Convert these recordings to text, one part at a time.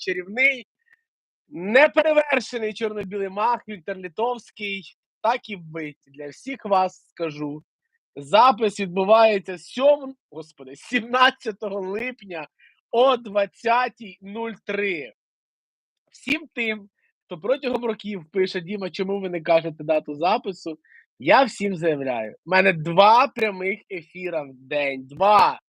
чарівний, неперевершений чорно-білий мах Віктор Літовський. Так і вбить. Для всіх вас скажу. Запис відбувається 7, господи, 17 липня о 20.03. Всім тим, хто протягом років пише Діма, чому ви не кажете дату запису, я всім заявляю: у мене два прямих ефіра в день. Два.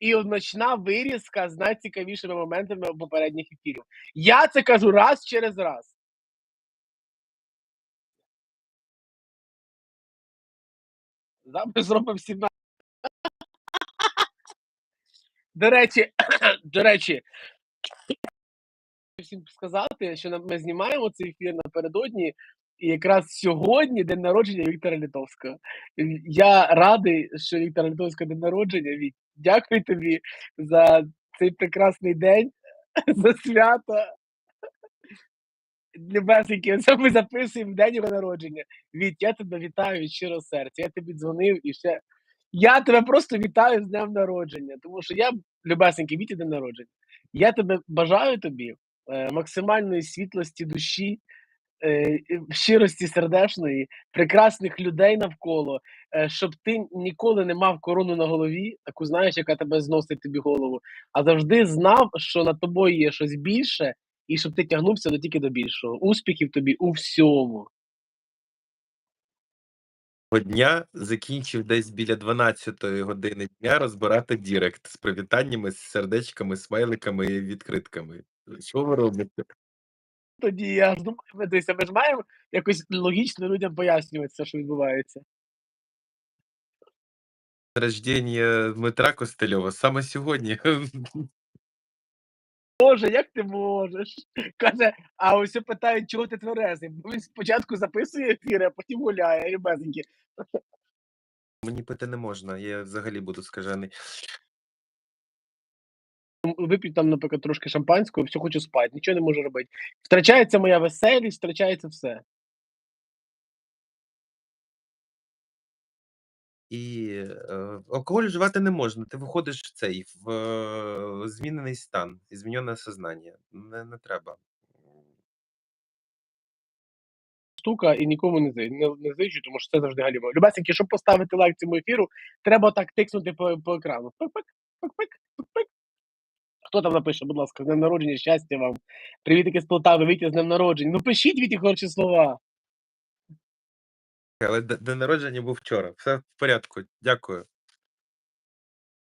І одночна вирізка з найцікавішими моментами попередніх ефірів. Я це кажу раз через раз. Запис зробив 17. До речі, до речі, всім сказати, що ми знімаємо цей ефір напередодні, і якраз сьогодні день народження Віктора Літовського. Я радий, що Віктора Літовського день народження. Вік, дякую тобі за цей прекрасний день, за свято. Любесеньки, це ми записуємо день його народження. Віть, я тебе вітаю від щирого серця. Я тобі дзвонив і ще. Я тебе просто вітаю з днем народження, тому що я, любесенький, Віті день народження. Я тебе бажаю тобі е, максимальної світлості душі, е, і щирості сердечної, прекрасних людей навколо, е, щоб ти ніколи не мав корону на голові, таку знаєш, яка тебе зносить тобі голову, а завжди знав, що над тобою є щось більше, і щоб ти тягнувся до тільки до більшого. Успіхів тобі у всьому. дня закінчив десь біля 12 години дня розбирати Дірект з привітаннями, з сердечками, смайликами і відкритками. Що ви робите? Тоді я думаю, ми дивися, ми ж маємо якось логічно людям пояснювати все, що відбувається. Рождення Дмитра Костельова саме сьогодні. Боже, як ти можеш? Каже, а ось питають, чого ти тверезий? Бо він спочатку записує ефіри, а потім гуляє, ребятеньки. Мені пити не можна, я взагалі буду скажений. Вип'ю там, наприклад, трошки шампанського, все хочу спати, нічого не можу робити. Втрачається моя веселість, втрачається все. І е, алкоголь вживати не можна. Ти виходиш в цей в е, змінений стан, змінене сознання. Не, не треба. Штука і нікому не, зи- не, не зичу, тому що це завжди галімо. Любесеньки, щоб поставити лайк цьому ефіру, треба так тикнути по, по екрану. Пик-пик, пик-пик, пик-пик. Хто там напише, будь ласка, з днем народження, щастя вам. Привітики з Полтави, Вітя з днем народження. Ну пишіть Віті хороші слова. Але день народження був вчора. Все в порядку. Дякую.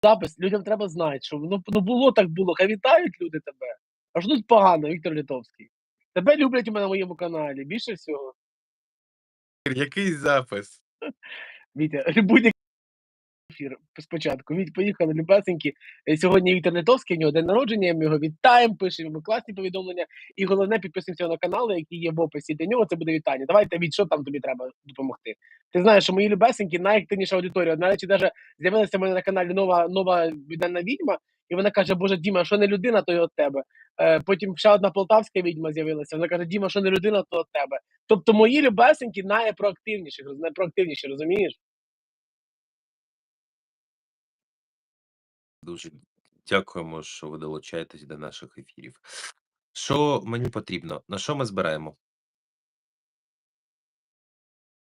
запис, людям треба знати, що ну, ну було так було, хай вітають люди тебе. Аж тут погано, Віктор Літовський. Тебе люблять у мене на моєму каналі. Більше всього. Який запис? Вітя, будь-який ефір спочатку. Віть, поїхали, любесенькі. Е, Сьогодні Віктор Литовський, у нього день народження, ми його вітаємо, пишемо класні повідомлення. І головне, підписуємося на канали, які є в описі. Для нього це буде вітання. Давайте від що там тобі треба допомогти. Ти знаєш, що мої любесенькі найактивніша аудиторія. До речі, навіть з'явилася в мене на каналі нова нова віддана відьма, і вона каже: Боже, Діма, що не людина, то й від тебе. Е, потім ще одна полтавська відьма з'явилася. Вона каже: Діма, що не людина, то від тебе. Тобто мої любесенькі найпроактивніші, найпроактивніші, розумієш? Дуже дякуємо, що ви долучаєтесь до наших ефірів. Що мені потрібно? На що ми збираємо?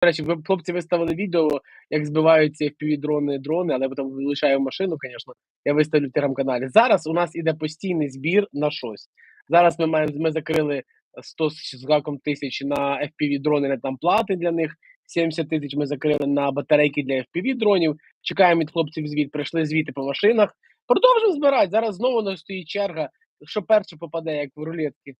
Речі, ви хлопці виставили відео, як збиваються fpv дрони дрони, але потім вилучаю машину, звісно. Я виставлю в телеграм-каналі. Зараз у нас іде постійний збір на щось. Зараз ми маємо ми закрили 100 з гаком тисяч на fpv дрони, на там плати для них. 70 тисяч ми закрили на батарейки для fpv дронів. Чекаємо від хлопців звіт. Прийшли звіти по машинах. Продовжуємо збирати. Зараз знову стоїть черга, що перше попаде, як в рулетки.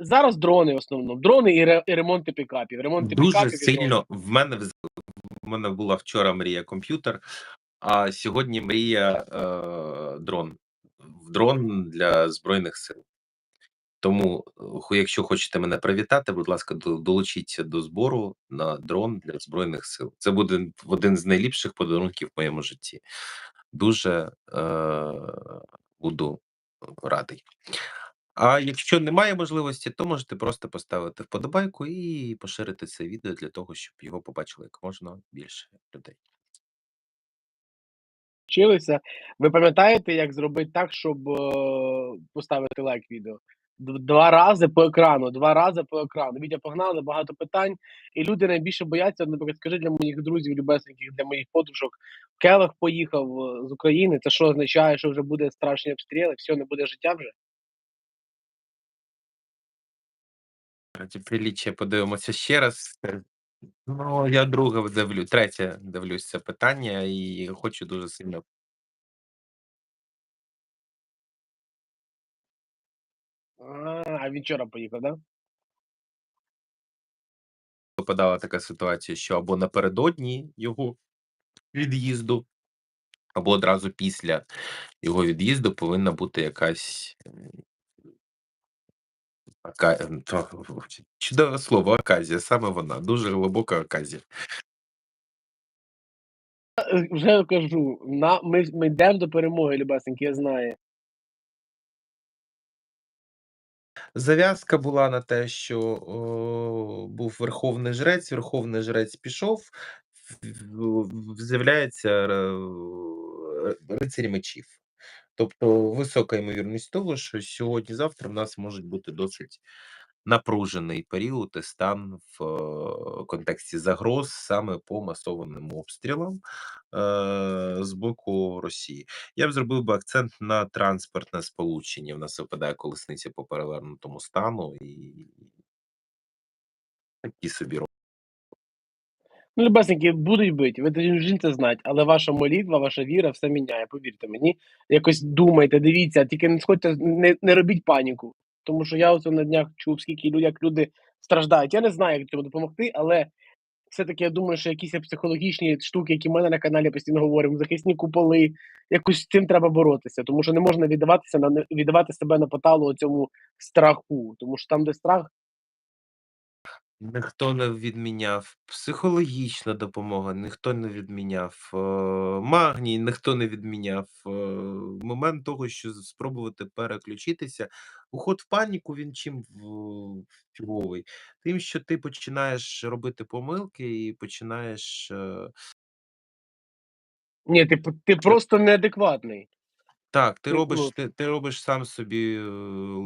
Зараз дрони в основному. Дрони і, ре, і ремонти пікапів. Ремонти Дуже пікапів сильно в мене в мене була вчора мрія комп'ютер, а сьогодні мрія е, дрон. Дрон для Збройних сил. Тому, якщо хочете мене привітати, будь ласка, долучіться до збору на дрон для Збройних сил. Це буде один з найліпших подарунків в моєму житті. Дуже е, буду радий. А якщо немає можливості, то можете просто поставити вподобайку і поширити це відео для того, щоб його побачили як можна більше людей. вчилися. Ви пам'ятаєте, як зробити так, щоб, е, поставити лайк відео? Д 2 рази по екрану, 2 рази по екрану. Вітя, погнали, багато питань. І люди найбільше бояться, наприклад, скажи для моїх друзів любесеньких, для моїх подружок, Келех поїхав, е, з України. Це що означає, що вже буде страшні обстріли, всьо, не буде життя вже? Приліччя подивимося ще раз. Ну, я друге дивлю третє дивлюсь це питання і хочу дуже сильно А, він вчора поїхав, да? Випадала така ситуація, що або напередодні його від'їзду, або одразу після його від'їзду повинна бути якась то чудове слово оказія, саме вона, дуже глибока оказія. Е, вже кажу, на ми ми йдемо до перемоги, любесенькі, я знаю. Зав'язка була на те, що, о, був верховний жрець, верховний жрець пішов, з'являється рицарі мечів. Тобто висока ймовірність того, що сьогодні-завтра в нас можуть бути досить напружений період і стан в е, контексті загроз саме по масованим обстрілам, е, з боку Росії. Я б зробив би акцент на транспортне сполучення. В нас випадає колесниця по перевернутому стану і такі собі ро Ну, любесенькі, будуть бити, ви должны це знати, але ваша молитва, ваша віра все міняє, повірте мені. Якось думайте, дивіться, тільки не сходьте, не не робіть паніку. Тому що я оце на днях чув, скільки як люди страждають. Я не знаю, як цьому допомогти, але все-таки я думаю, що якісь психологічні штуки, які ми на каналі постійно говоримо, захисні куполи, якось з цим треба боротися, тому що не можна віддаватися на віддавати себе на поталу цьому страху, тому що там, де страх Ніхто не відміняв психологічна допомога, ніхто не відміняв, е, магній, ніхто не відміняв, е, момент того, що з спробувати переключитися. Уход в паніку, він чим в фіговий? Тим, що ти починаєш робити помилки і починаєш, е Ні, ти п ти просто неадекватний. Так, ти робиш ти ти робиш сам собі, е,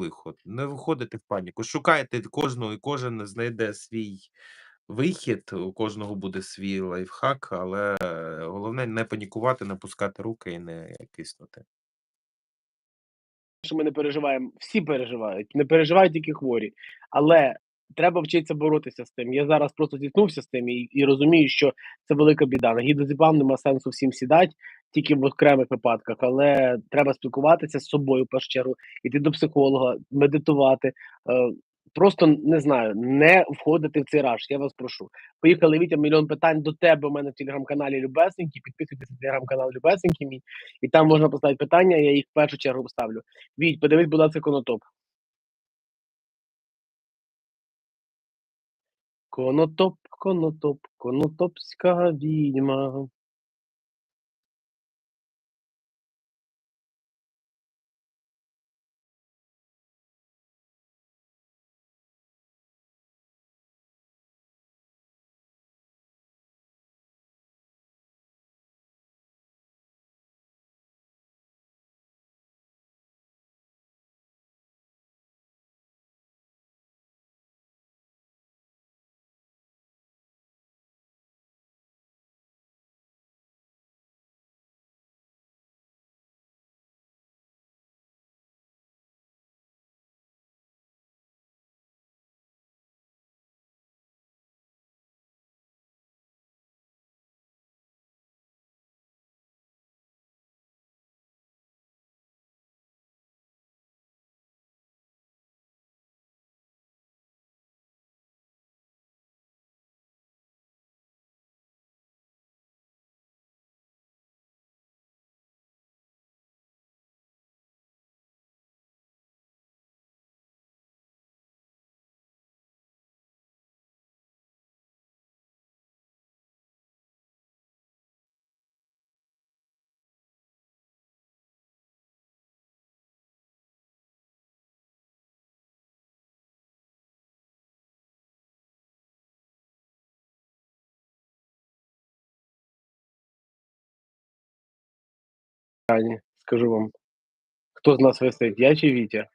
лихо. Не виходити в паніку. Шукайте кожного і кожен знайде свій вихід, у кожного буде свій лайфхак, але головне не панікувати, не пускати руки і не киснути. Що ми не переживаємо, всі переживають, не переживають тільки хворі. Але треба вчитися боротися з тим. Я зараз просто зіткнувся з тим і і розумію, що це велика біда. На гідрозепам нема сенсу всім сідати, тільки в окремих випадках, але треба спілкуватися з собою в першу чергу, іти до психолога, медитувати. Е, просто не знаю, не входити в цей раж, я вас прошу. Поїхали, Вітя, мільйон питань до тебе у мене в телеграм-каналі Любесенький. Підписуйтесь на телеграм-канал Любесенький мій, і там можна поставити питання, я їх в першу чергу поставлю. Віть, подивись, будь ласка, конотоп. Конотоп, конотоп, конотопська відьма. Екрані, скажу вам. Хто з нас висить, я чи Вітя?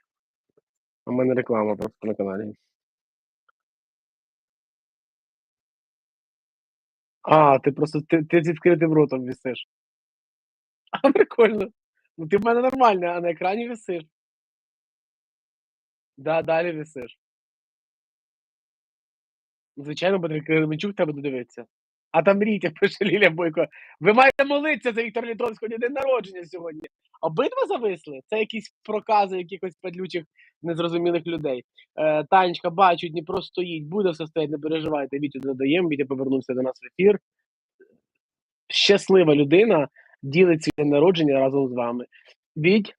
У мене реклама просто на каналі. А, ти просто ти, ти з відкритим ротом висиш. А, прикольно. Ну ти в мене нормально, а на екрані висиш. Да, далі висиш. Звичайно, Патрик Кременчук треба додивитися. А там Рітя пише Ліля Бойко. Ви маєте молитися за Віктора Літовського день народження сьогодні. Обидва зависли? Це якісь прокази якихось падлючих незрозумілих людей. Е, Танечка, бачу, Дніпро стоїть, буде все стоять, не переживайте. Вітю додаємо, Вітя повернувся до нас в ефір. Щаслива людина ділить день народження разом з вами. Віть.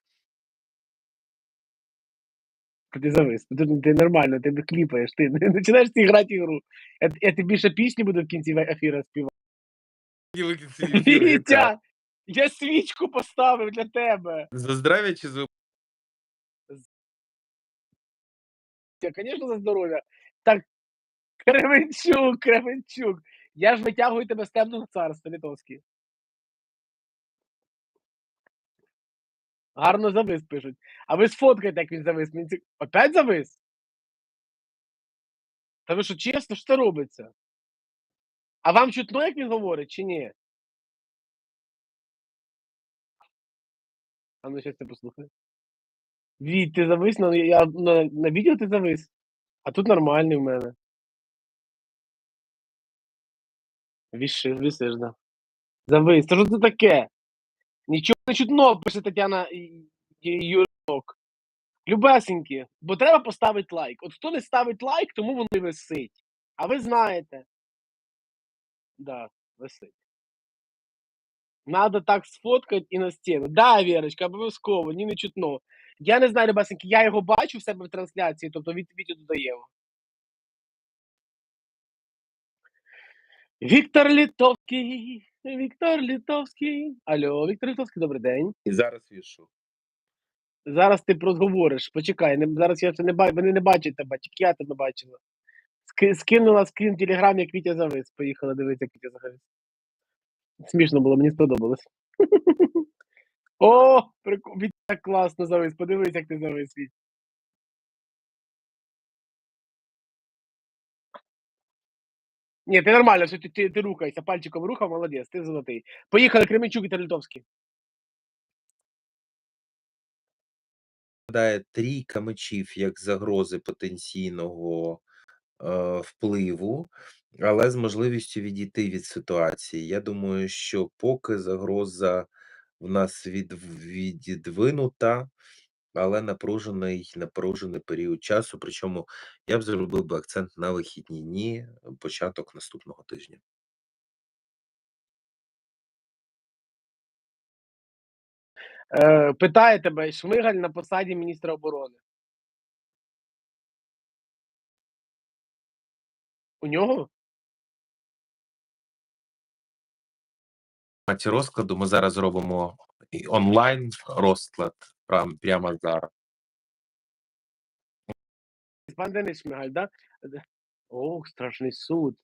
Та Ти завис. Ти, ти нормально, ти кліпаєш, ти не починаєш ти грати ігру. Я, я тобі ще пісню буду в кінці ефіру співати. Вітя! Я свічку поставив для тебе. За здрав'я чи за Звісно, за здоров'я. Так, Кременчук, Кременчук. Я ж витягую тебе з темного царства литовський. Гарно завис пишуть. А ви сфоткайте, як він завис. Мені цік... Опять завис? Та ви що, чесно, що це робиться? А вам чутно, як він говорить, чи ні? А ну щас я послухаю. Віть, ти завис на, я, на, на відео ти завис. А тут нормальний в мене. Віши, висиш, да. Завис. Та що це таке? Нічого не чутно, пише Тетяна Юрок. Любесенькі, бо треба поставити лайк. От хто не ставить лайк, тому воно і висить. А ви знаєте. Да, висить. Надо так сфоткати і на стіну. Да, Вірочка, обов'язково, ні не чутно. Я не знаю, Любесенькі, я його бачу в себе в трансляції, тобто від Вітю додаємо. Віктор Літовський, Віктор Літовський. Алло, Віктор Літовський, добрий день. і зараз вішу. Зараз ти розговориш. Почекай, не, зараз я це не бачу, вони не бачать тебе, тільки я тебе бачила. Ски, скинула скрін телеграм, як Вітя завис. Поїхала дивитися, як Вітя завис. Смішно було, мені сподобалось. О, прикол, Вітя класно завис. Подивись, як ти завис, Вітя. Ні, ти нормально, що ти, ти, ти рухайся, пальчиком рухав, молодець, ти золотий. Поїхали, Кременчук і. Виглядає трійка мечів як загрози потенційного е, впливу, але з можливістю відійти від ситуації. Я думаю, що поки загроза в нас від, віддвинута, але напружений, напружений період часу. Причому я б зробив би акцент на вихідні дні, початок наступного тижня. Е, питає тебе Шмигаль на посаді міністра оборони. У нього? форматі розкладу ми зараз робимо і онлайн розклад прям, прямо зараз. Пан Денис Шмигаль, да? Ох, страшний суд.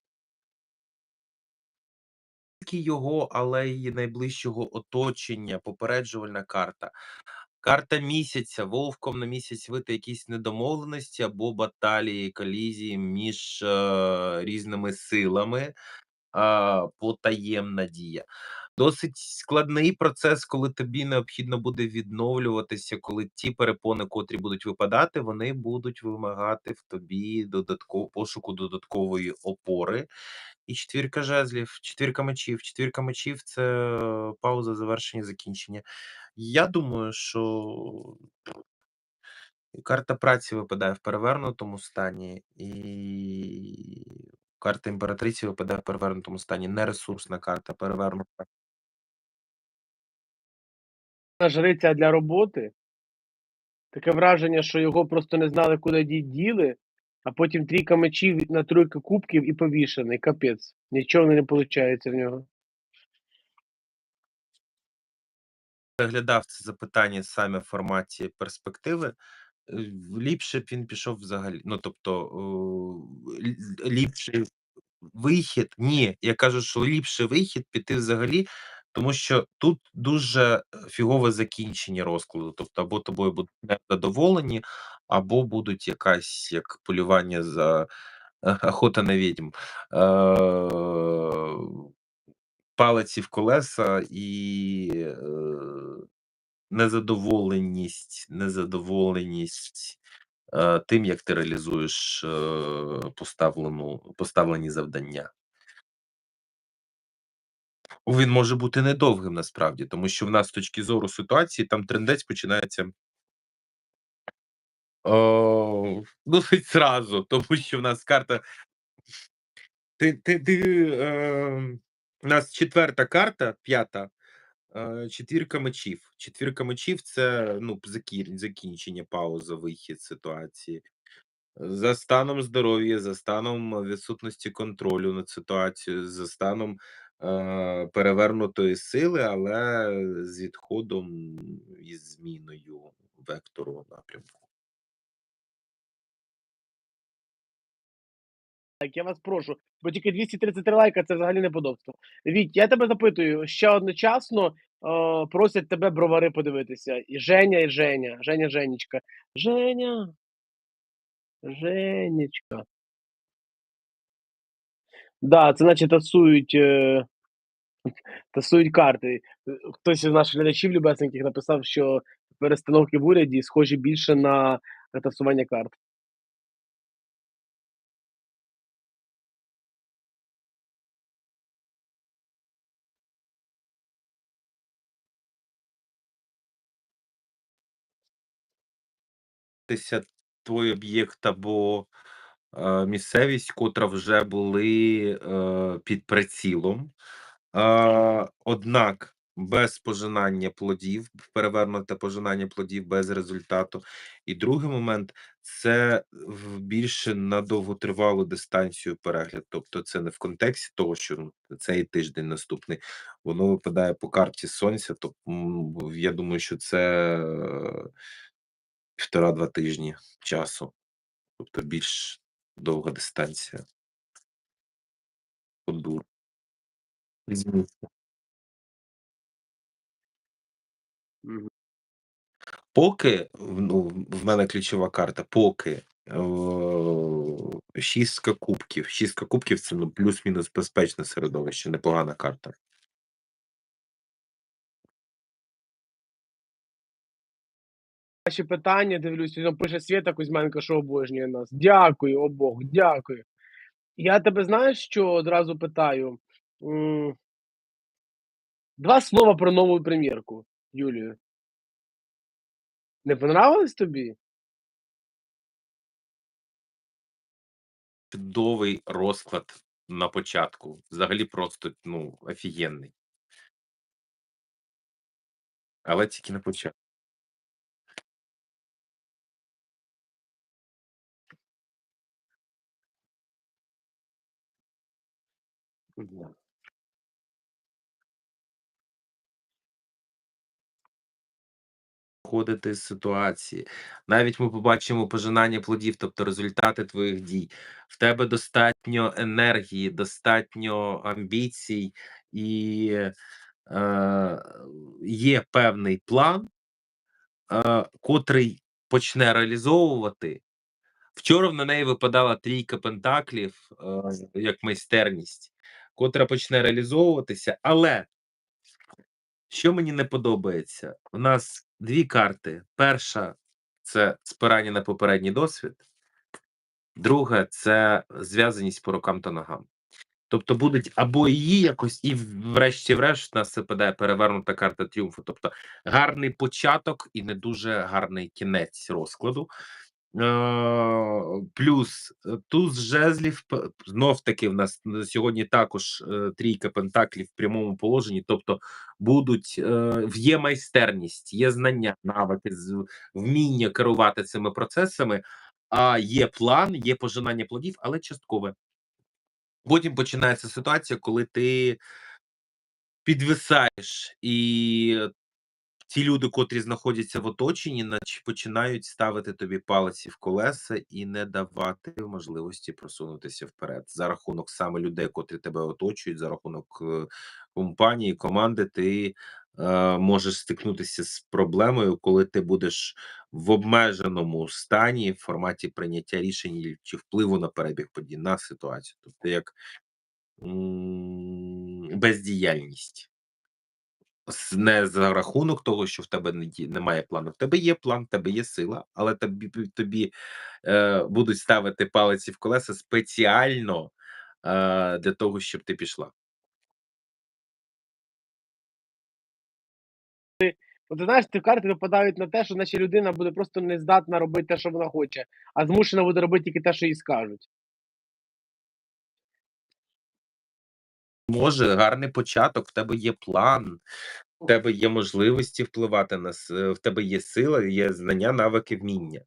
тільки його, але й найближчого оточення, попереджувальна карта. Карта місяця, вовком на місяць вити якісь недомовленості або баталії, колізії між е, різними силами, потаємна дія. Досить складний процес, коли тобі необхідно буде відновлюватися, коли ті перепони, котрі будуть випадати, вони будуть вимагати в тобі додатково пошуку додаткової опори. І четвірка жезлів, четвірка мечів. Четвірка мечів це пауза, завершення, закінчення. Я думаю, що карта праці випадає в перевернутому стані, і карта імператриці випадає в перевернутому стані. Нересурсна карта, перевернута. Жриця для роботи. Таке враження, що його просто не знали, куди ді- діли, а потім трійка мечів на тройку кубків і повішений. Капець. Нічого не виходить в нього. Переглядав це запитання саме в форматі перспективи. Ліпше б він пішов взагалі. Ну, тобто, ліпший вихід. Ні, я кажу, що ліпший вихід піти взагалі Тому що тут дуже е, фігове закінчення розкладу. Тобто, або тобою будуть незадоволені, або будуть якась як полювання за охота на відьм. Е, палиці в колеса і е, незадоволеність, незадоволеність е, тим, як ти реалізуєш е, поставлену, поставлені завдання. Він може бути недовгим насправді, тому що в нас з точки зору ситуації там трендець починається. О, досить зразу, тому що в нас карта. Ти, ти, ти, е, у нас четверта карта, п'ята, е, четвірка мечів. Четвірка мечів це ну, закінчення, пауза, вихід ситуації. За станом здоров'я, за станом відсутності контролю над ситуацією, за станом е, перевернутої сили, але з відходом і зміною вектору напрямку. лайк, я вас прошу, бо тільки 233 лайка це взагалі неподобство. Віть, я тебе запитую, ще одночасно просять тебе бровари подивитися. І Женя, і Женя, Женя, Женечка. Женя. Женечка. Да, це наче тасують, е, тасують карти. Хтось із наших глядачів любесеньких написав, що перестановки в уряді схожі більше на тасування карт. Той об'єкт або е, місцевість, котра вже були е, під прицілом. Е, однак без пожинання плодів, перевернуте пожинання плодів без результату. І другий момент це більше на довготривалу дистанцію перегляд. Тобто, це не в контексті того, що цей тиждень наступний, воно випадає по карті сонця. Тобто, я думаю, що це е, півтора-два тижні часу, тобто більш довга дистанція. Подур. Поки ну, в мене ключова карта, поки е, шістка кубків. Шістка кубків це ну, плюс-мінус безпечне середовище, непогана карта. Ваші питання дивлюсь, там пише Свята Кузьменко, що обожнює нас. Дякую, о Бог, дякую. Я тебе знаєш, що одразу питаю? Два слова про нову прем'єрку, Юлію. Не понравилось тобі? Чудовий розклад на початку. Взагалі просто ну, офігенний. Але тільки на початку. Мгм. виходити з ситуації. Навіть ми побачимо пожинання плодів, тобто результати твоїх дій. В тебе достатньо енергії, достатньо амбіцій і е, є певний план, е, котрий почне реалізовувати. Вчора на неї випадала трійка пентаклів е, як майстерність, котра почне реалізовуватися, але що мені не подобається, у нас дві карти. Перша це спирання на попередній досвід, друга це зв'язаність по рукам та ногам. Тобто будуть або її якось, і врешті-врешт нас випадає перевернута карта тріумфу. Тобто гарний початок і не дуже гарний кінець розкладу. Е, Плюс е, туз жезлів знов таки в нас на сьогодні також е, трійка пентаклів в прямому положенні, тобто будуть є майстерність, є знання, навики, вміння керувати цими процесами, а є план, є пожинання плодів, але часткове. Потім починається ситуація, коли ти підвисаєш і ті люди, котрі знаходяться в оточенні, нач починають ставити тобі палиці в колеса і не давати можливості просунутися вперед. За рахунок саме людей, котрі тебе оточують, за рахунок, е, компанії, команди, ти, е, можеш стикнутися з проблемою, коли ти будеш в обмеженому стані в форматі прийняття рішень чи впливу на перебіг подій, на ситуацію. Тобто як, бездіяльність. Не за рахунок того, що в тебе немає плану. В тебе є план, в тебе є сила, але тобі тобі, е, будуть ставити палиці в колеса спеціально, е, для того, щоб ти пішла. От знаєш, ці карти випадають на те, що наче людина буде просто не здатна робити те, що вона хоче, а змушена буде робити тільки те, що їй скажуть. Може, гарний початок, в тебе є план, в тебе є можливості впливати на в тебе є сила, є знання, навики, вміння.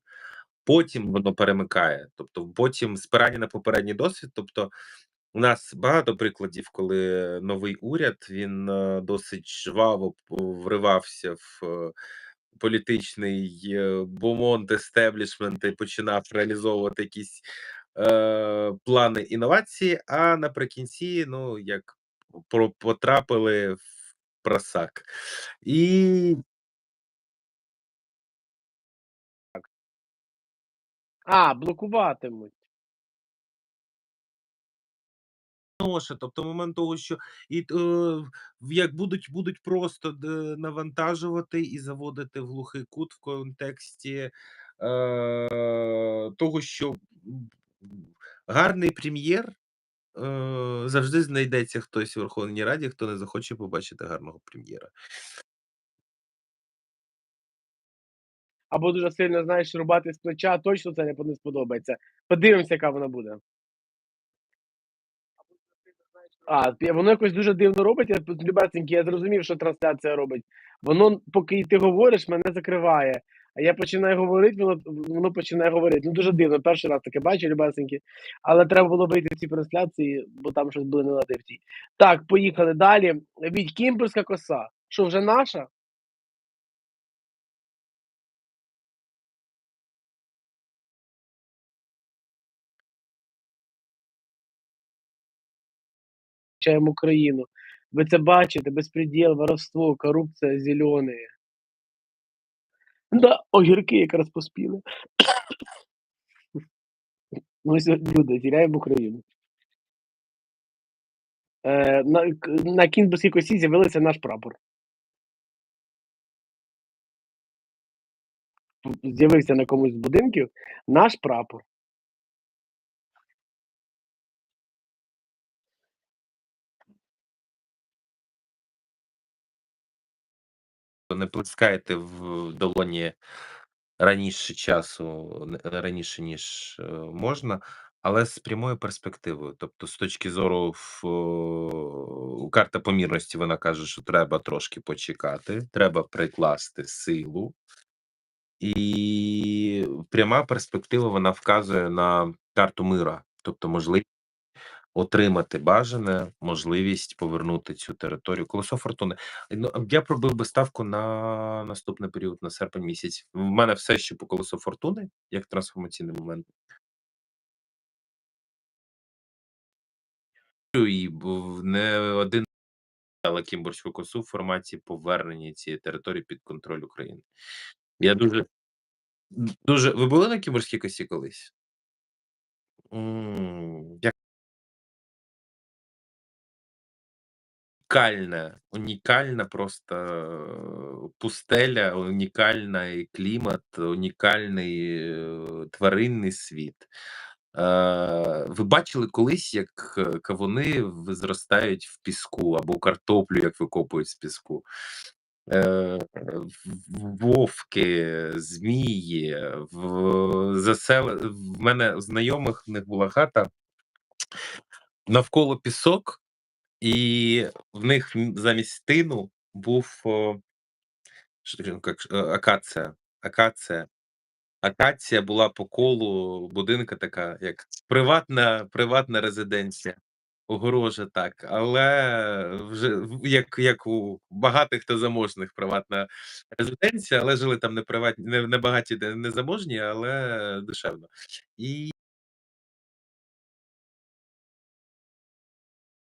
Потім воно перемикає, тобто потім спирання на попередній досвід. Тобто, у нас багато прикладів, коли новий уряд він, е, досить жваво вривався в е, політичний, е, бомонд, естеблішмент і починав реалізовувати якісь, е, плани інновації, а наприкінці, ну, як потрапили в просак. І А, блокуватимуть. Тобто момент того, що і е, як будуть будуть просто навантажувати і заводити в глухий кут в контексті, е, того, що гарний прем'єр, е, завжди знайдеться хтось у Верховній Раді, хто не захоче побачити гарного прем'єра. Або дуже сильно, знаєш, рубати з плеча, точно це не сподобається. Подивимося, яка вона буде. А, воно якось дуже дивно робить. Я любесенький, я зрозумів, що трансляція робить. Воно, поки ти говориш, мене закриває. А я починаю говорити, воно воно починає говорити. Ну, дуже дивно, перший раз таке бачу, любесенькі. Але треба було вийти в ці трансляції, бо там щось були нелади в тій. Так, поїхали далі. Віть, кімбрська коса. Що, вже наша? Захищаємо Україну. Ви це бачите, безпредєл, воровство, корупція, зелёные. Да, огірки якраз поспіли. Ми сьогодні люди, тіряємо Україну. Е, на на кінбурзькій косі з'явився наш прапор. З'явився на комусь з будинків наш прапор. Не плескайте в долоні раніше часу, раніше, ніж, е, можна, але з прямою перспективою. Тобто з точки зору в о, карта помірності, вона каже, що треба трошки почекати, треба прикласти силу. І пряма перспектива, вона вказує на карту мира, тобто можливість отримати бажане, можливість повернути цю територію. Колесо фортуни. Ну, я пробив би ставку на наступний період, на серпень місяць. В мене все ще по колесу фортуни, як трансформаційний момент. І не один але кімбурзьку косу в форматі повернення цієї території під контроль України. Я дуже дуже ви були на кімбурзькій косі колись? Як Унікальна, унікальна просто пустеля, унікальний клімат, унікальний, е, тваринний світ. Е, ви бачили колись, як кавуни зростають в піску або картоплю, як викопують з піску? Е, вовки, змії, в засел в мене знайомих, в них була хата навколо пісок, і в них замість тину був, таке, ну э, акація акація. Акація була по колу будинка така, як приватна приватна резиденція. огорожа, так, але вже як як у багатих та заможних приватна резиденція, але жили там не приватні не не багаті, не заможні, але душевно. І